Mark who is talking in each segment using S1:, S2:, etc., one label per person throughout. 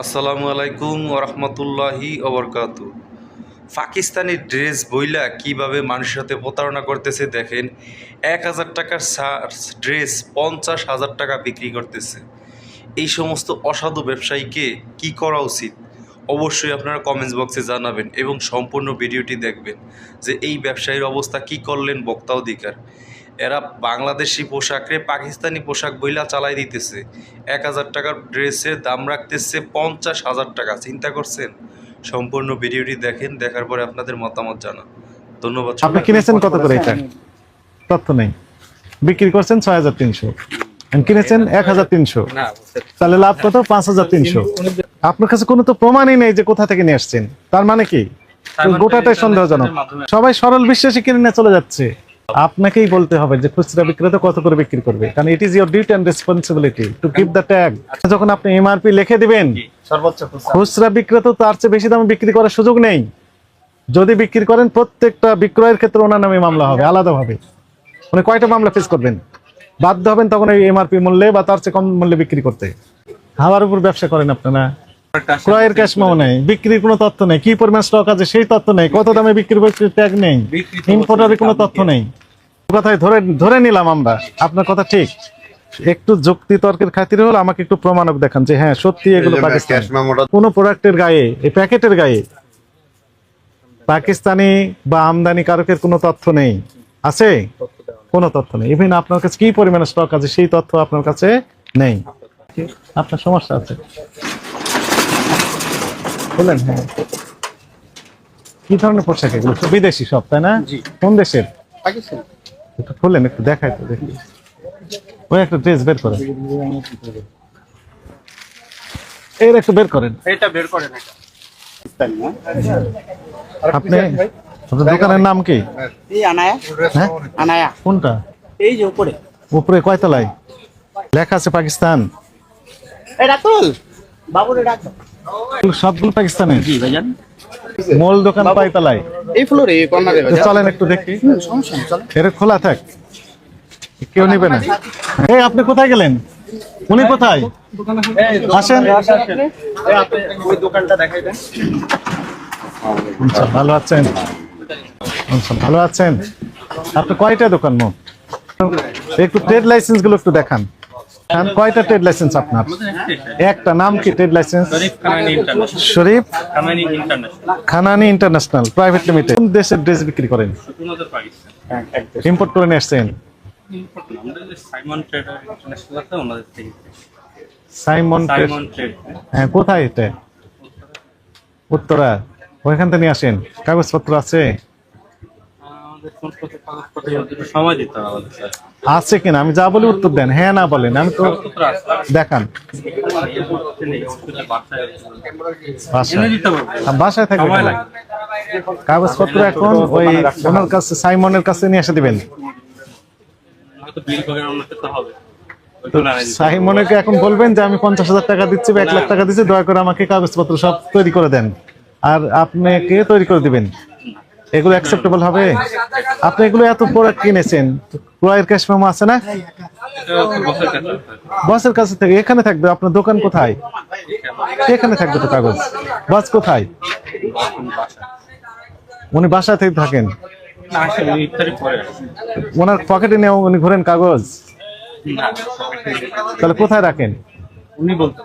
S1: আসসালামু আলাইকুম ওরহমতুল্লাহি অবরকাত পাকিস্তানি ড্রেস বইলা কীভাবে মানুষের সাথে প্রতারণা করতেছে দেখেন, এক হাজার টাকার ড্রেস পঞ্চাশ হাজার টাকা বিক্রি করতেছে। এই সমস্ত অসাধু ব্যবসায়ীকে কি করা উচিত? অবশ্যই আপনারা কমেন্টস বক্সে জানাবেন এবং সম্পূর্ণ ভিডিওটি দেখবেন যে এই ব্যবসায়ীর অবস্থা কি করলেন বক্তা অধিকার। এরা বাংলাদেশি পোশাকরে পাকিস্তানি পোশাক বইলা চালাই দিতেছে। এক হাজার টাকার ড্রেসের দাম রাখতেছে পঞ্চাশ হাজার টাকা। চিন্তা করছেন? সম্পূর্ণ ভিডিওটি দেখেন দেখার পরে আপনাদের মতামত জানান। ধন্যবাদ
S2: আপনি কিনেছেন কত করে এটা? তথ্য নেই। বিক্রি করছেন ছয় হাজার তিনশো। কিনেছেন এক হাজার তিনশো। তাহলে লাভ কত? পাঁচ হাজার তিনশো। আপনার কাছে কোনো তো প্রমাণই নেই যে কোথা থেকে নিয়ে আসছেন। তার মানে কি? গোটাটাই সন্দেহজনক। সবাই সরল বিশ্বাসে কিনে নিয়ে চলে যাচ্ছে। আপনাকেই বলতে হবে যে খুচরা বিক্রেতা কত করে বিক্রি করবে। কারণ it is your duty and responsibility to keep the tag যখন আপনি এমআরপি লিখে দিবেন
S3: সর্বোচ্চ
S2: খুচরা। বিক্রেতা তার চেয়ে বেশি দামে বিক্রি করার সুযোগ নেই। যদি বিক্রি করেন প্রত্যেকটা বিক্রয়ের ক্ষেত্রে ওনার নামে মামলা হবে আলাদাভাবে। উনি কয়টা মামলা ফেস করবেন? বাধ্য হবেন তখন এই এমআরপি মূল্যে বা তার চেয়ে কম মূল্যে বিক্রি করতে। হাওয়ার উপর ব্যবসা করেন আপনারা ক্রয়ের ক্যাশ মাও নেই বিক্রির কোনো তথ্য নেই। কি পরিমাণ স্টক আছে সেই তথ্য নেই। কত দামে বিক্রি করছে ট্যাগ নেই। ইম্পোর্টারের কোনো তথ্য নেই। কথাই ধরে ধরে নিলাম আমরা। আপনার কথা ঠিক। একটু যুক্তি তর্কের খাতিরে হলে আমাকে একটু প্রমাণক দেখান যে হ্যাঁ সত্যি এগুলো পাকিস্তান। কোন প্রোডাক্টের গায়ে এই প্যাকেটের গায়ে পাকিস্তানি বা আমদানি কারকের কোনো তথ্য নেই। আছে? কোনো তথ্য নেই। ইভেন আপনার কাছে কি পরিমাণে স্টক আছে সেই তথ্য আপনার কাছে নেই। আপনার সমস্যা আছে। বলেন হ্যাঁ। কি ধরনের পোশাক এগুলো? সব বিদেশি সব তাই না? কোন দেশের? একটু খুললেন একটু দেখাই তো দেখি। ওই একটা ড্রেস বের করেন। এর একটু বের করেন।
S3: এটা বের করেন
S2: আপনি আপনার দোকানের নাম কি?
S4: এই আনায়া।
S2: হ্যাঁ? কোনটা?
S4: এই যে উপরে।
S2: উপরে কয়তলায়? লেখা আছে পাকিস্তান।
S4: এই রাতুল বাবুরে ডাক।
S2: সবগুলো পাকিস্তানের।
S4: জি ভাইজান।
S2: মূল দোকান কয়তলায়
S4: এই ফ্লোরে কর্নারে ভাইজান।
S2: চলেন একটু দেখি।
S4: সমস্যা নেই চলো
S2: খোলা থাক। কেউ নেবে না। এই আপনি কোথায় গেলেন? উনি কোথায়? আসেন।
S3: ওই দোকানটা দেখাই দেন
S2: আচ্ছা, ভালো আছেন? আচ্ছা, ভালো আছেন? আপনি কয়টা দোকান মোট? একটু ট্রেড লাইসেন্সগুলো একটু দেখান, কয়টা ট্রেড লাইসেন্স আপনার? একটা নাম কি trade licence Sharif Khanani international private limited কোন দেশের ড্রেস বিক্রি করেন? ইম্পোর্ট করে নিয়ে আসছেন?
S5: সাইমন ট্রেডার ইন্টারন্যাশনাল আছে ওনাদের থেকে।
S2: সাইমন ট্রেড-
S5: সাইমন ট্রেড
S2: হ্যাঁ কোথায় এটা? উত্তরা। ওইখান থেকে নিয়ে আসেন। কাগজপত্র আছে
S5: আমাদের সমস্ত কাগজপত্র একটু সময় দিতে হবে
S2: আছে কিনা? আমি যা বলি উত্তর দেন। হ্যাঁ না বলেন আমি তো দেখান।
S5: বাসায়
S2: থাকবে কাগজপত্র এখন ওই ওনার কাছে সাইমনের কাছে নিয়ে এসে দিবেন। সাইমনকে এখন বলবেন যে আমি পঞ্চাশ হাজার টাকা দিচ্ছি বা এক লাখ টাকা দিচ্ছি দয়া করে আমাকে কাগজপত্র সব তৈরি করে দেন। আর আপনাকে তৈরি করে দিবেন। এগুলো অ্যাকসেপ্টেবল হবে? আপনি এগুলো এত প্রোডাক্ট কিনেছেন? ক্রয়ের ক্যাশ মেমো আছে না। বসের কাছে থেকে, এখানে থাকবে, আপনার দোকান কোথায়? এখানে থাকবে তো কাগজ। বাস কোথায়? উনি বাসায় থেকে থাকেন। ওনার পকেটে নিয়ে উনি ঘোরেন কাগজ? তাহলে কোথায় রাখেন?
S5: উনি বলতে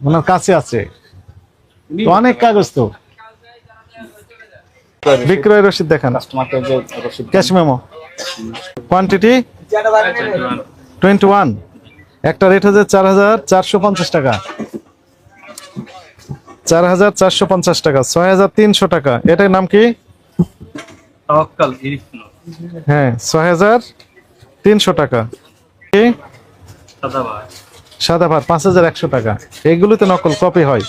S2: ওনার কাছে আছে। অনেক কাগজ তো। বিক্রয় রসিদ দেখান। Cash memo quantity twenty one একটা রেট হচ্ছে চার হাজার চারশো পঞ্চাশ টাকা। চার হাজার চারশো পঞ্চাশ টাকা ছয় হাজার তিনশো টাকা। এটার নাম কি? হ্যাঁ ছয় হাজার তিনশো টাকা। সাদা ভাত পাঁচ হাজার একশো টাকা। এইগুলোতে নকল কপি হয়।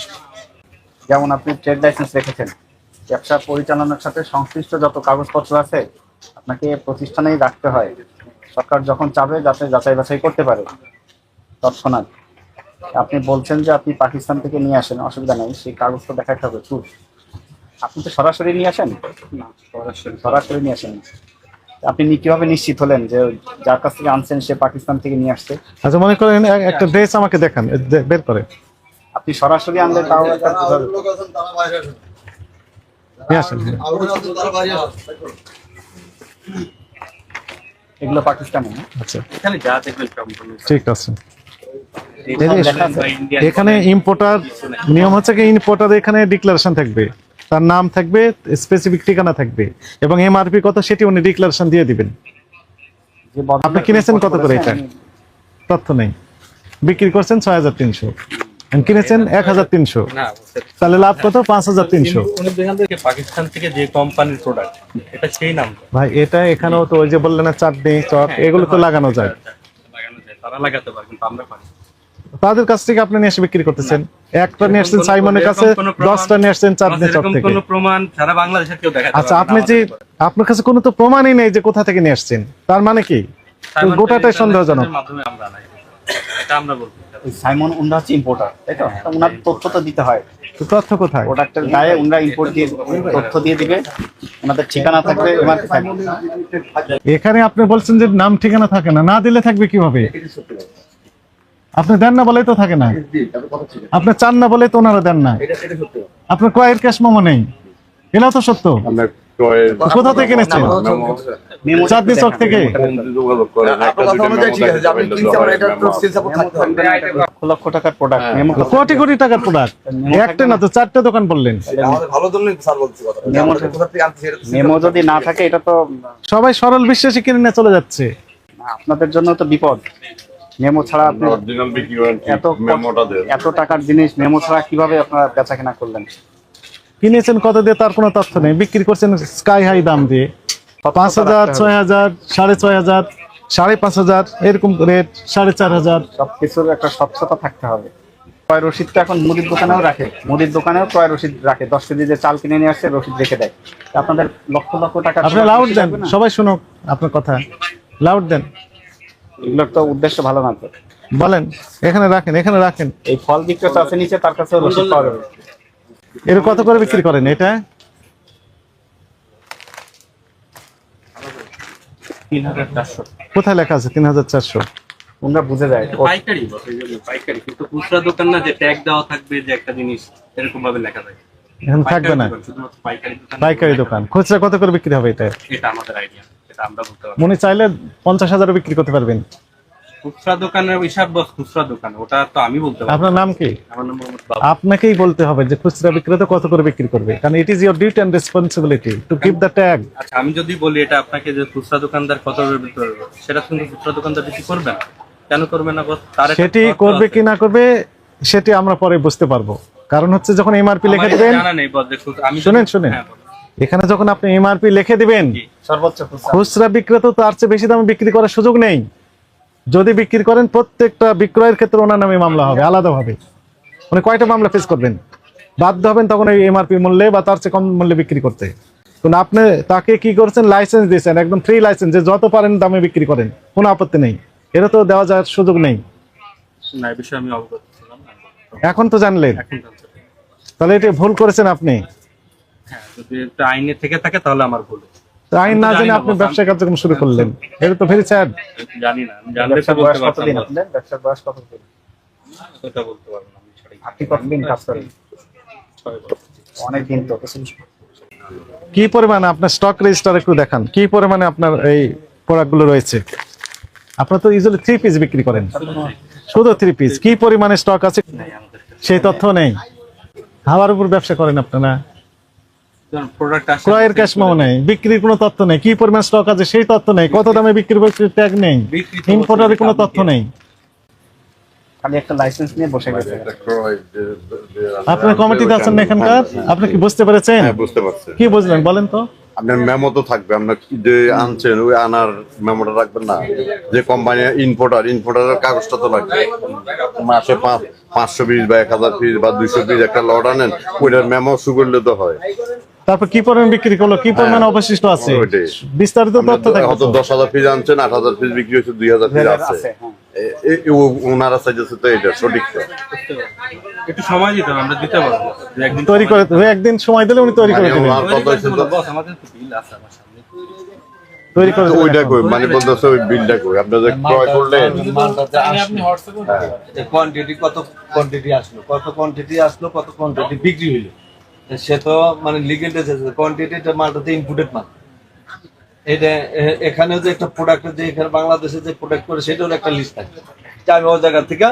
S4: যেমন আপনি ট্রেড লাইসেন্স রেখেছেন। ব্যবসা পরিচালনার সাথে সংশ্লিষ্ট যত কাগজপত্র আছে আপনাকে প্রতিষ্ঠানেই রাখতে হয়। সরকার যখন চাবে যাতে যাচাই বাছাই করতে পারে। তৎক্ষণাৎ। আপনি বলছেন যে আপনি পাকিস্তান থেকে নিয়ে আসেন অসুবিধা নেই সেই কাগজ তো দেখাতে হবে proof। আপনি তো সরাসরি নিয়ে আসেন?
S5: না সরাসরি।
S4: সরাসরি নিয়ে আসেন। আপনি নি- কীভাবে নিশ্চিত হলেন যে যার কাছ থেকে আনছেন সে পাকিস্তান থেকে নিয়ে আসছে?
S2: আচ্ছা মনে করেন একটা ড্রেস আমাকে দেখান বের করে
S4: আপনি সরাসরি আনলে তাও একটা বোঝা যেত।
S2: নিয়ে আসেন
S4: এগুলো পাকিস্তানি না?
S2: আচ্ছা।
S5: এখানে যা দেখবেন
S2: ঠিক আছে,
S5: এখানে
S2: ইম্পোর্টার নিয়ম হচ্ছে কি ইম্পোর্টার এখানে ডিক্লারেশন থাকবে। তার নাম থাকবে স্পেসিফিক ঠিকানা থাকবে। এবং এমআরপি কত সেটি উনি ডিক্লারেশন দিয়ে দিবেন। আপনি কিনেছেন কত করে এটা? তথ্য নেই। বিক্রি করছেন ছয় হাজার তিনশো। কিনেছেন এক হাজার তিনশো। তাহলে লাভ কত? পাঁচ হাজার তিনশো।
S5: পাকিস্তান থেকে যে কোম্পানির প্রোডাক্ট এটা সেই নাম।
S2: ভাই এটা এখানেও তো ওই যে বললেন না চাটনি চক এগুলো তো লাগানো যায়।
S5: তারা লাগাতে পারে কিন্তু আমরা পারি
S2: তাদের কাছ থেকে আপনি নিয়ে এসে বিক্রি করতেছেন? একটা নিয়ে আসছেন সাইমনের কাছে দশটা নিয়ে আসছেন চাটনি চক থেকে।
S5: কোনো প্রমাণ সারা বাংলাদেশের কেউ দেখাতে
S2: আচ্ছা আপনি যে আপনার কাছে কোনো তো প্রমাণই নেই যে কোথা থেকে নিয়ে আসছেন। তার মানে কি? গোটাটাই সন্দেহজনক।
S5: মাধ্যমে আমরা। এটা আমরা বলব।
S4: সাইমন উন্ডা হচ্ছে ইম্পোর্টার তাই তো? ওনার তথ্য তো দিতে হয়।
S2: তথ্য কোথায়?
S4: প্রোডাক্টের গায়ে ওনারা ইম্পোর্ট দিয়ে তথ্য দিয়ে দিবে। ওনাদের ঠিকানা থাকবে এমআরপি থাকবে
S2: এখানে আপনি বলছেন যে নাম ঠিকানা থাকে না। না দিলে থাকবে কীভাবে? আপনি দেন না বলেই তো থাকে না। আপনি চান না বলেই তো ওনারা দেন না। আপনার কয়ের ক্যাশ মোমো নেই। এটা তো সত্য। কোথা থেকে কিনেছেন
S4: মেমো
S2: চাঁদনি চক থেকে?
S4: লক্ষ টাকার প্রোডাক্ট
S2: কোটি কোটি টাকার প্রোডাক্ট একটা না তো চারটে দোকান বললেন।
S4: মেমো যদি না থাকে এটা তো
S2: সবাই সরল বিশ্বাসী কিনে নিয়ে চলে যাচ্ছে।
S4: আপনাদের জন্য তো বিপদ। মেমো ছাড়া আপনি এত টাকার জিনিস মেমো ছাড়া কীভাবে আপনারা বেচা কেনা করলেন?
S2: কিনেছেন কত দিয়ে তার কোনো তথ্য নেই। বিক্রি করছেন স্কাই হাই দাম দিয়ে। পাঁচ হাজার ছয় হাজার সাড়ে ছয় হাজার সাড়ে পাঁচ হাজার এরকম রেট সাড়ে চার হাজার।
S4: সবকিছুর একটা স্বচ্ছতা থাকতে হবে। ক্রয় রসিদটা এখন মুদির দোকানেও রাখে। মুদির দোকানেও ক্রয় রসিদ রাখে। দশ কেজি যে চাল কিনে নিয়ে আসছে রসিদ রেখে দেয়। আপনাদের লক্ষ লক্ষ টাকা
S2: আপনি লাউড দেন। সবাই শুনুক আপনার কথা। লাউড দেন।
S4: এগুলোর তো উদ্দেশ্য ভালো না তো।
S2: বলেন এখানে রাখেন এখানে রাখেন।
S4: এই ফল বিক্রেতা আছে নিচে তার কাছে রসিদ পাওয়া যাবে।
S2: এর কত করে বিক্রি করেন এটা?
S5: চারশো।
S2: কোথায় লেখা আছে তিন হাজার চারশো?
S4: তোমরা বুঝে যায়
S5: পাইকারি পাইকারি। কিন্তু খুচরা দোকান না যে ট্যাগ দেওয়া থাকবে যে একটা জিনিস এরকম ভাবে লেখা থাকে।
S2: এখন থাকবে না?
S5: পাইকারি দোকান, পাইকারি
S2: খুচরা কত করে বিক্রি হবে এটা?
S5: এটা আমাদের আইডিয়া এটা আমরা বলতে
S2: মনে চাইলে পঞ্চাশ হাজারও বিক্রি করতে পারবেন।
S5: খুচরা দোকানের হিসাব বস খুচরা দোকান ওটা তো আমি বলতে পারব
S2: আপনার নাম কি?
S5: আমার নাম মোহাম্মদ বাবু।
S2: আপনাকেই বলতে হবে যে খুচরা বিক্রেতা কত করে বিক্রি করবে কারণ it is your duty and responsibility to the tag
S5: আচ্ছা আমি যদি বলি এটা আপনাকে যে খুচরা দোকানদার কত বিক্রি করবে সেটা কিন্তু খুচরা দোকানদার বেশি করবে না। কেন করবে না? বস তার
S2: সেটি করবে কি না করবে সেটি আমরা পরে বুঝতে পারব। কারণ হচ্ছে যখন এমআরপি লিখে দিবেন
S5: আমি
S2: শুনেন শুনেন।
S5: হ্যাঁ,
S2: এখানে যখন আপনি এমআরপি লিখে দিবেন
S4: সর্বোচ্চ খুচরা
S2: বিক্রেতা তো তার চেয়ে বেশি দামে বিক্রি করার সুযোগ নেই। যদি বিক্রি করেন প্রত্যেকটা বিক্রয়ের ক্ষেত্রে ওনার নামে মামলা হবে আলাদাভাবে। মানে কয়টা মামলা ফেস করবেন? বাধ্য হবেন তখন এই এমআরপি মূল্যে বা তার চেয়ে কম মূল্যে বিক্রি করতে। কিন্তু আপনি তাকে কি করছেন? লাইসেন্স দিয়েছেন একদম ফ্রি লাইসেন্স যে যত পারেন দামে বিক্রি করেন কোনো আপত্তি নেই। এটা তো দেওয়া যাওয়ার সুযোগ নেই। এখন তো জানলেন। তাহলে এটা ভুল করেছেন আপনি।
S5: হ্যাঁ যদি আইনে থেকে থাকে তাহলে আমার ভুল
S2: আইন না জেনে আপনি ব্যবসা কার্যক্রম শুরু করলেন। এটা তো ভেরি স্যাড
S5: জানি না জানলে তো
S4: ব্যবসার
S5: বলতে
S4: বয়স
S5: পারতাম না।
S4: আপনাদের ব্যবসার বয়স কতদিন?
S5: ওটা বলতে পারব না আমি সঠিক
S4: আপনি কতদিন কাজ করেন? অনেক দিন তো
S2: কি পরিমাণে আপনার স্টক রেজিস্টার একটু দেখান। কি পরিমাণে আপনার এই প্রোডাক্টগুলো রয়েছে? আপনার তো ইজিলি থ্রি পিস বিক্রি করেন। শুধু থ্রি পিস কি পরিমাণে স্টক আছে। সেই তথ্য নেই। হাওয়ার উপর ব্যবসা করেন আপনারা। ক্রয়ের ক্যাশ মাও নেই বিক্রির কোনো তথ্য নেই কি পরিমাণ স্টক আছে সেই তথ্য নেই কত দামে বিক্রি করছে ট্যাগ নেই ইম্পোর্টারের কোনো তথ্য নেই।
S4: খালি একটা লাইসেন্স নিয়ে বসে গেছে।
S6: একটা ক্রয় যে- যে-
S2: আপনার কমিটিতে আছেন না এখানকার? আপনি কি বুঝতে পেরেছেন?
S6: হ্যাঁ বুঝতে পারছি।
S2: কি বুঝলেন বলেন তো।
S6: আপনার মেমো তো থাকবে আপনার যে আনছেন ওই আনার মেমোটা রাখবেন না? যে কোম্পানি ইনপোর্টার ইনপোর্টারের কাগজটা তো লাগবে। মাসে পাঁচ পাঁচশো পিস বা এক হাজার পিস বা দুইশো পিস একটা লট আনেন ওইটার মেমো সুগরলে তো হয়।
S2: তারপর কি পরিমাণ বিক্রি করল? কি পরিমাণ অবশিষ্ট আছে? বিস্তারিত তথ্য থাকবে
S6: হয়তো দশ হাজার পিস আনছেন আট হাজার পিস বিক্রি হচ্ছে দুই হাজার পিস আছে।
S4: হ্যাঁ
S6: ওনারা চাইতেছে তো এটা সঠিক
S5: একটু সময় দিতে আমরা দিতে পারব। একদিন
S2: তৈরি করে একদিন সময় দিলে উনি তৈরি করে
S6: মানে
S2: দেবেন
S6: ওনার কথা হচ্ছে তো?
S5: বস আমাদের তো বিল আছে আমার সামনে।
S2: তৈরি করে
S6: ওইটা কই? মানে বলতেছে ওই বিলটা কই? আপনারা যে ক্রয় করলেন।
S7: কোয়ান্টিটি কত কোয়ান্টিটি আসলো কত কোয়ান্টিটি আসলো কত কোয়ান্টিটি বিক্রি হইল। সে তো মানে লিগেল কোয়ান্টিটিটা মালটাতে ইনপুটেড মাল। এটা এ- এখানে যে একটা প্রোডাক্ট যে এখানে বাংলাদেশে যে প্রোডাক্ট করে সেটা একটা লিস্ট থাকে। যে আমি ওই জায়গা থেকে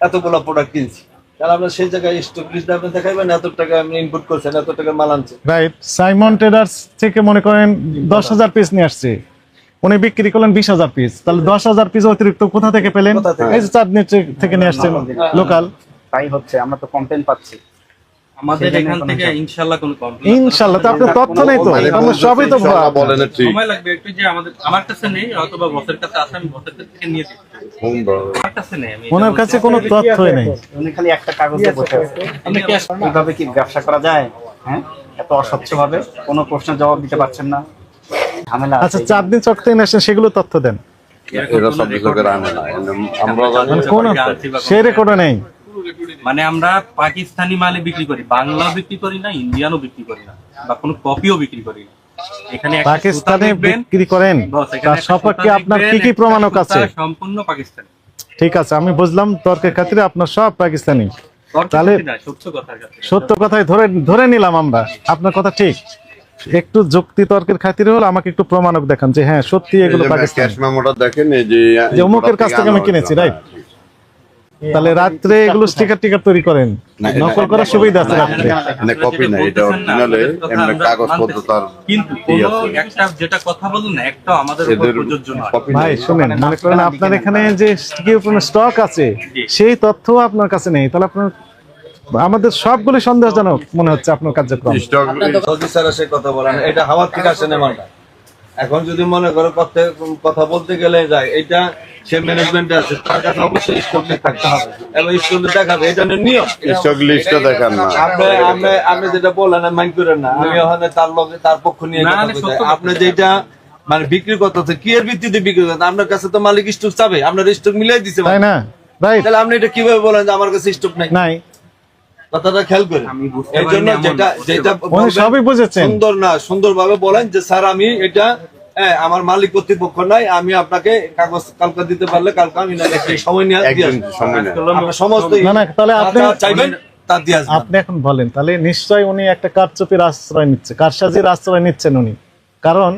S7: এতগুলো প্রোডাক্ট কিনছি। তাহলে আপনার সেই জায়গায় স্টক লিস্ট আপনি দেখাইবেন এত টাকা আপনি ইনপুট করছেন এত টাকা মাল আনছে
S2: রাইট সাইমন ট্রেডার্স থেকে মনে করেন দশ হাজার পিস নিয়ে আসছে। উনি বিক্রি করলেন বিশ হাজার পিস তাহলে দশ হাজার পিস অতিরিক্ত কোথা থেকে পেলেন? এই যে চাঁদনি থেকে নিয়ে আসছেন লোকাল
S4: তাই হচ্ছে আমরা তো কমপ্লেন পাচ্ছি।
S5: আমাদের এখান থেকে কোনো কমপ্লেন
S2: তো আপনার তথ্য নেই তো?
S6: মানে
S2: আমরা সবই তো ভুয়া।
S6: বলেন ঠিক
S5: সময় লাগবে একটু যে আমাদের আমার কাছে নেই অথবা বসের কাছে আছে আমি বসের থেকে নিয়ে দিচ্ছি
S6: হুম, বলো।
S5: আমার কাছে নেই আমি
S2: ওনার কাছে কোনো তথ্যই নেই।
S4: উনি খালি একটা কাগজে বসে আছে।
S5: আপনি ক্যাশ
S4: এইভাবে কি ব্যবসা করা যায় হ্যাঁ? এত অস্বচ্ছ ভাবে কোনো প্রশ্নের জবাব দিতে পারছেন না। ঝামেলা
S2: আচ্ছা চার দিন চক থেকে নিয়ে আসছেন সেগুলো তথ্য দেন।
S6: এরা সব কিছুকে না। আমরা জানি
S2: মানে সে রেকর্ডও নেই।
S5: মানে আমরা পাকিস্তানি মালে বিক্রি করি বাংলাও বিক্রি করি না ইন্ডিয়ানও বিক্রি করি না বা কোনো কপিও বিক্রি করি না। এখানে
S2: পাকিস্তানে বিক্রি করেন তার
S5: সুতা
S2: আপনার কি কি প্রমাণক আছে?
S5: সম্পূর্ণ পাকিস্তানি।
S2: ঠিক আছে আমি বুঝলাম তর্কের খাতিরে আপনার সব পাকিস্তানি। তাহলে-
S5: সত্য কথার
S2: সত্য কথাই ধরে ধরে নিলাম আমরা আপনার কথা ঠিক। একটু যুক্তি তর্কের খাতিরে হলো আমাকে একটু প্রমাণক দেখান যে হ্যাঁ সত্যি এগুলো
S6: ক্যাশ মেমোটা দেখেন এই যে
S2: অমুকের কাছ থেকে আমি কিনেছি, right? তাহলে রাত্রে এগুলো স্টিকার টিকার তৈরি করেন। নকল করার সুবিধা আছে রাত্রে।
S6: মানে কপি না এটা অরিজিনালে এমনি কাগজপত্র তার
S5: কিন্তু একটা যেটা কথা বলুন না একটা আমাদের উপর প্রযোজ্য নয়।
S2: ভাই শুনেন মনে করেন আপনার এখানে যে কি কোনো স্টক আছে সেই তথ্য আপনার কাছে নেই। তাহলে আপনার আমাদের সবগুলো সন্দেহজনক মনে হচ্ছে আপনার কার্যক্রম।
S6: স্টক
S7: স্যার সে কথা বলেন এটা হাওয়ার থেকে আসে না এখন যদি মনে করো কথা কথা বলতে গেলে যায় এটা সে ম্যানেজমেন্টে আছে তার কাছে অবশ্যই স্টক থাকতে হবে। এবং স্টক দেখাবে এটা নিয়ম।
S6: স্টক লিস্টটা দেখান না।
S7: আপনি আপনি আপনি যেটা বললেন মাইন্ড করেন না। আমি ওখানে তার লগে তার পক্ষ নিয়ে কথা বলতে
S5: সত্য
S7: চাই।
S5: কথা।
S7: আপনি যেটা মানে বিক্রি করতে কি এর ভিত্তিতে বিক্রি করতে আপনার কাছে তো মালিক স্টক চাবে আপনার স্টক মিলাই দিছে
S2: তাই না? রাইট
S7: তাহলে আপনি এটা কীভাবে বলেন যে আমার কাছে স্টক নাই?
S2: নাই।
S7: কথাটা খেয়াল করে এই জন্য যেটা যেটা
S2: সবই বুঝেছেন।
S7: সুন্দর না সুন্দর ভাবে বলেন যে স্যার আমি এটা হ্যাঁ আমার মালিক কর্তৃপক্ষ নাই আমি আপনাকে কাগজ কালকে দিতে পারলে কালকে আমি না সময় নিয়ে সমস্ত
S2: না না তাহলে আপনি
S7: চাইবেন
S2: আপনি এখন বলেন তাহলে নিশ্চয় উনি একটা কারচুপির আশ্রয় নিচ্ছে কারসাজির আশ্রয় নিচ্ছেন উনি। কারণ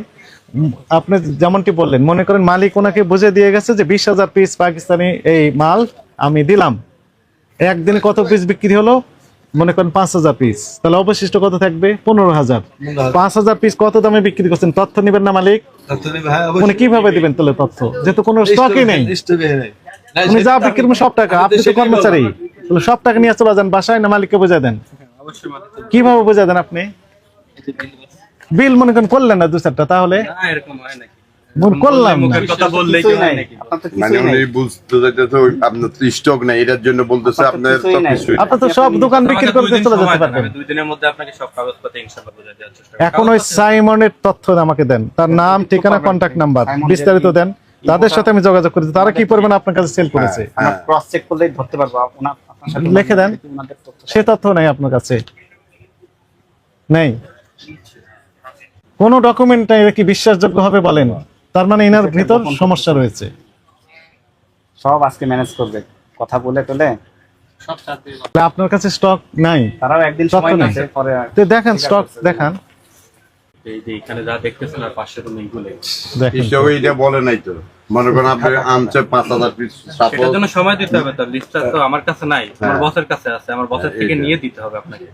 S2: আপনি যেমনটি বললেন মনে করেন মালিক ওনাকে বুঝে দিয়ে গেছে যে বিশ হাজার পিস পাকিস্তানি এই মাল আমি দিলাম। একদিনে কত পিস বিক্রি হলো? মনে করেন পাঁচ হাজার পিস তাহলে অবশিষ্ট কত থাকবে? পনেরো হাজার। পাঁচ হাজার পিস কত দামে বিক্রি করছেন? তথ্য নেবেন না মালিক। উনি কীভাবে দিবেন তাহলে তথ্য? যেহেতু কোনো স্টকই নেই। উনি যা বিক্রি করবেন সব টাকা। আপনি তো কর্মচারী। তাহলে সব টাকা নিয়ে চলে যান বাসায় না মালিককে বুঝাই দেন? কীভাবে বোঝা দেন আপনি? বিল মনে করেন করলেন না দু চারটা তাহলে?
S5: এরকম হয় নাকি?
S2: মনে করলাম
S5: মুখের কথা বললেই কি হয় নাকি
S6: মানে উনি বুঝতে চাইতেছে ওই আপনার তো স্টক নাই এটার জন্য বলতেছে
S4: আপনার তো কিছুই
S6: সব
S4: নাই।
S6: কিছুই
S2: আপনি তো সব দোকান বিক্রি
S5: আমাকে
S2: করতে চলে যেতে
S5: দেন,
S2: পারবেন।
S5: দুই দিনের মধ্যে আপনাকে সব কাগজপত্র ইনশাআল্লাহ বুঝে দেওয়ার চেষ্টা করব।
S2: এখন ওই সাইমনের তথ্য আমাকে দেন। তার নাম ঠিকানা কন্ট্যাক্ট নাম্বার বিস্তারিত দেন। তাদের সাথে আমি যোগাযোগ করেছি। তারা কি পরিমাণ আপনার কাছে সেল করেছে?
S6: হ্যাঁ।
S4: ক্রস চেক করলেই ধরতে পারব। আপনার সাথে
S2: লিখে দেন। সে তথ্য নেই আপনার কাছে। নেই। কোন ডকুমেন্ট কি বিশ্বাসযোগ্য হবে বলেন? তার মানে এনার ভিতর সমস্যা রয়েছে।
S4: সব আজকে ম্যানেজ করবে। কথা বলে টলে
S2: আপনার কাছে স্টক নাই।
S4: তারাও একদিন সময়। পরে
S2: তো দেখেন স্টক দেখান।
S5: এই যে এখানে যা দেখতেছেন আর রুম
S2: দেখেন।
S6: বলে নাই তো। মনে করেন আপনি আনছে
S5: জন্য সময় দিতে হবে তো। লিস্টটা তো আমার কাছে নাই। আমার
S6: হ্যাঁ।
S5: বসের কাছে আছে। আমার বসের থেকে নিয়ে দিতে হবে আপনাকে।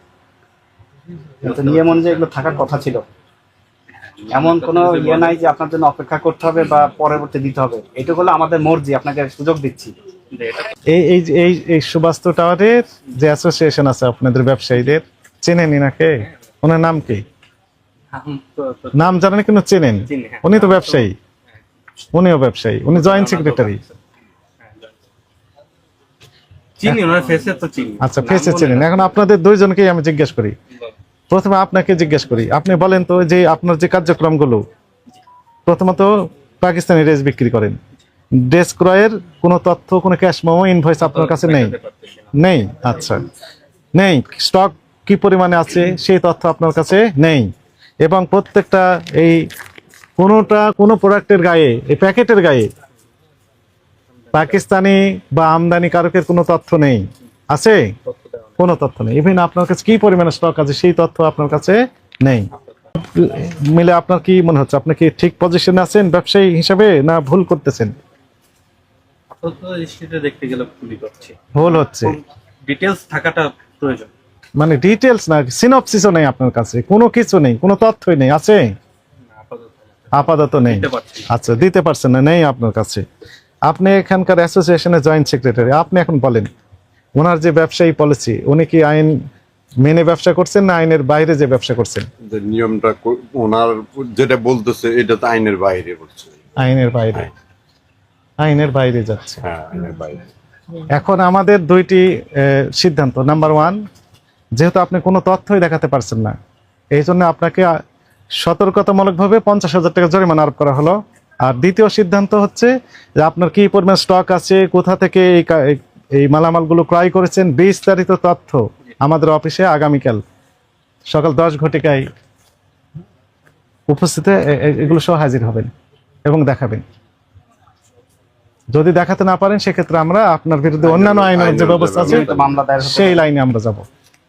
S4: কিন্তু নিয়ম অনুযায়ী এগুলো থাকার কথা ছিল। এমন কোনো ইয়ে নাই যে আপনার জন্য অপেক্ষা করতে হবে বা পরবর্তী দিতে হবে। এটুকু হলো আমাদের মর্জি আপনাকে সুযোগ দিচ্ছি।
S2: এই এই এই এই সুবাস্তু টাওয়ারের যে অ্যাসোসিয়েশন আছে আপনাদের ব্যবসায়ীদের চেনেন নাকে? ওনার নাম কি? নাম জানেন কিন্তু চেনেন। উনি তো ব্যবসায়ী। উনিও ব্যবসায়ী। উনি জয়েন্ট সেক্রেটারি
S5: চিনি ওনার ফেসে তো চিনি।
S2: আচ্ছা ফেসে চেনেন। এখন আপনাদের দুইজনকেই আমি জিজ্ঞেস করি। প্রথমে আপনাকে জিজ্ঞেস করি। আপনি বলেন তো যে আপনার যে কার্যক্রমগুলো, প্রথমত পাকিস্তানি ড্রেস বিক্রি করেন। ড্রেস ক্রয়ের কোনো তথ্য, কোনো ক্যাশ মেমো ইনভয়েস আপনার কাছে নেই। নেই? আচ্ছা। নেই? স্টক কি পরিমাণে আছে, সেই তথ্য আপনার কাছে নেই। এবং প্রত্যেকটা এই কোনোটা কোনো প্রোডাক্টের গায়ে, এই প্যাকেটের গায়ে পাকিস্তানি বা আমদানি কারকের কোনো তথ্য নেই। আছে? কোনো তথ্য নেই। ইভেন আপনার কাছে কি পরিমাণে স্টক আছে সেই তথ্য আপনার কাছে নেই। মিলে আপনার কি মনে হচ্ছে? আপনি কি ঠিক পজিশনে আছেন ব্যবসায়ী হিসাবে না ভুল করতেছেন?
S5: দেখতে গেলে
S2: ভুল হচ্ছে।
S5: ডিটেলস থাকাটা প্রয়োজন।
S2: মানে ডিটেলস না সিনপসিসও নেই আপনার কাছে। কোনো কিছু নেই কোনো তথ্যই নেই। আছে?
S5: আপাতত
S2: নেই। আচ্ছা দিতে পারছেন না নেই আপনার কাছে। আপনি এখানকার অ্যাসোসিয়েশনের জয়েন্ট সেক্রেটারি আপনি এখন বলেন। ওনার যে ব্যবসায়ী পলিসি উনি কি আইন মেনে ব্যবসা করছেন না আইনের বাইরে যে ব্যবসা করছেন?
S6: যে নিয়মটা ওনার যেটা বলতেছে এটা তো আইনের বাইরে বলছে।
S2: আইনের বাইরে। আইনের বাইরে যাচ্ছে।
S6: হ্যাঁ আইনের বাইরে।
S2: এখন আমাদের দুইটি সিদ্ধান্ত। নাম্বার ওয়ান যেহেতু আপনি কোনো তথ্যই দেখাতে পারছেন না এই জন্য আপনাকে সতর্কতামূলকভাবে পঞ্চাশ হাজার টাকা জরিমানা আরোপ করা হলো। আর দ্বিতীয় সিদ্ধান্ত হচ্ছে যে আপনার কি পরিমাণ স্টক আছে কোথা থেকে এই এই- মালামালগুলো ক্রয় করেছেন বিস্তারিত তথ্য আমাদের অফিসে আগামীকাল সকাল দশ ঘটিকায় উপস্থিত এগুলো সহ হাজির হবেন এবং দেখাবেন। যদি দেখাতে না পারেন সেক্ষেত্রে আমরা আপনার বিরুদ্ধে অন্যান্য আইনের যে ব্যবস্থা আছে। সেই লাইনে আমরা যাব।